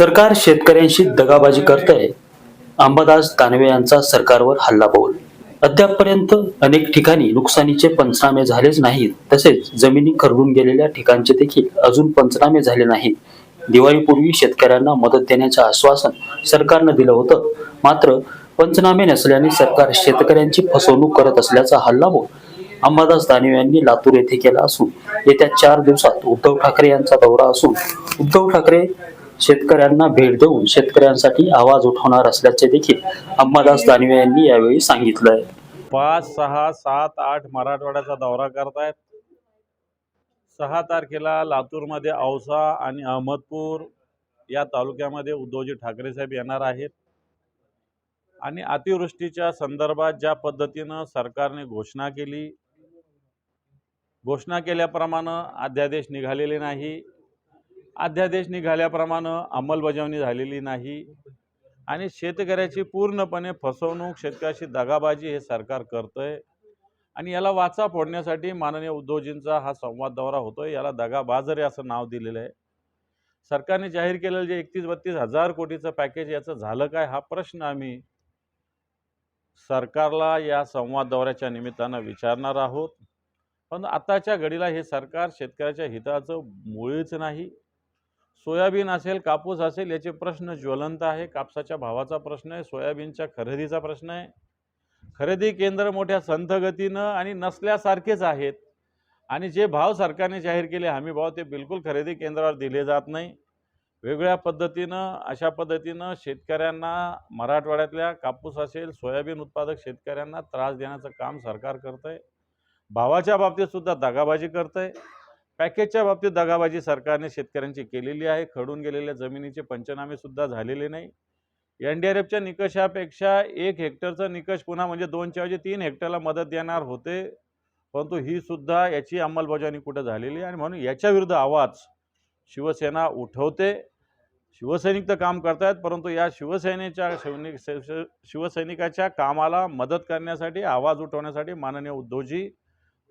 सरकार शेतकऱ्यांशी दगाबाजी करतंय. अंबादास दानवे यांचा सरकारवर हल्ला बोल अद्यापपर्यंत अनेक ठिकाणी नुकसानीचे पंचनामे झालेच नाहीत. तसेच जमिनी खरडून गेलेल्या ठिकाणचे देखील अजून पंचनामे झाले नाहीत. दिवाळीपूर्वी शेतकऱ्यांना मदत देण्याचे आश्वासन सरकारनं दिलं होतं. मात्र पंचनामे नसल्याने सरकार शेतकऱ्यांची फसवणूक करत असल्याचा हल्लाबोल अंबादास दानवे यांनी लातूर येथे केला असून येत्या चार दिवसात उद्धव ठाकरे यांचा दौरा असून उद्धव ठाकरे शेतकऱ्यांना भेट देऊन शेतकऱ्यांसाठी आवाज उठवणार असल्याचे देखील अंबादास दानवे यांनी यावेळी सांगितलंय. पाच सहा सात आठ मराठवाड्याचा दौरा करतायत. सहा तारखेला लातूरमध्ये औसा आणि अहमदपूर या तालुक्यामध्ये उद्धवजी ठाकरे साहेब येणार आहेत. आणि अतिवृष्टीच्या संदर्भात ज्या पद्धतीनं सरकारने घोषणा केली घोषणा केल्याप्रमाणे अध्यादेश निघालेले नाही. अध्यादेश निघाल्याप्रमाणे अंमलबजावणी झालेली नाही. आणि शेतकऱ्याची पूर्णपणे फसवणूक शेतकऱ्याची दगाबाजी हे सरकार करतंय. आणि याला वाचा फोडण्यासाठी माननीय उद्धवजींचा हा संवाद दौरा होतोय. याला दगाबाजरे असं नाव दिलेलं आहे. सरकारने जाहीर केलेलं जे एकतीस बत्तीस हजार कोटीचं पॅकेज याचं झालं काय? हा प्रश्न आम्ही सरकारला या संवाद दौऱ्याच्या निमित्तानं विचारणार आहोत. पण आताच्या घडीला हे सरकार शेतकऱ्याच्या हिताचं मुळीच नाही. सोयाबीन असेल कापूस असेल याचे प्रश्न ज्वलंत आहे. कापसाच्या भावाचा प्रश्न आहे सोयाबीनच्या खरेदीचा प्रश्न आहे. खरेदी केंद्र मोठ्या संथ गतीनं आणि नसल्यासारखेच आहेत. आणि जे भाव सरकारने जाहीर केले हमी भाव ते बिलकुल खरेदी केंद्रावर दिले जात नाही. वेगळ्या पद्धतीनं अशा पद्धतीनं शेतकऱ्यांना मराठवाड्यातल्या कापूस असेल सोयाबीन उत्पादक शेतकऱ्यांना त्रास देण्याचं काम सरकार करतं आहे भावाच्या बाबतीतसुद्धा दगाबाजी करतं आहे पॅकेजच्या बाबतीत दगाबाजी सरकारने शेतकऱ्यांची केलेली आहे. खडून गेलेल्या जमिनीचे पंचनामे सुद्धा झालेले नाही. एन डी आर एफच्या निकषापेक्षा एक हेक्टरचा निकष पुन्हा म्हणजे दोनच्या ऐवजी तीन हेक्टरला मदत देणार होते. परंतु ही सुद्धा याची अंमलबजावणी कुठं झालेली आहे आणि म्हणून याच्या विरुद्ध आवाज शिवसेना उठवते. शिवसैनिक तर काम करतायत परंतु या शिवसेनेच्या सैनिक शिवसैनिकाच्या कामाला मदत करण्यासाठी आवाज उठवण्यासाठी माननीय उद्धवजी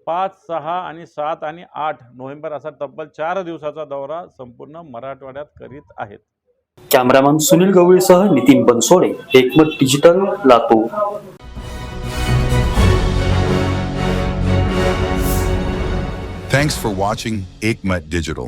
पाच सहा आणि सात आणि आठ नोव्हेंबर असा तब्बल चार दिवसाचा दौरा संपूर्ण मराठवाड्यात करीत आहेत cameraman Sunil गवळीसह Nitin Bansode Ekmat digital Latur Thanks for watching Aikmat Digital.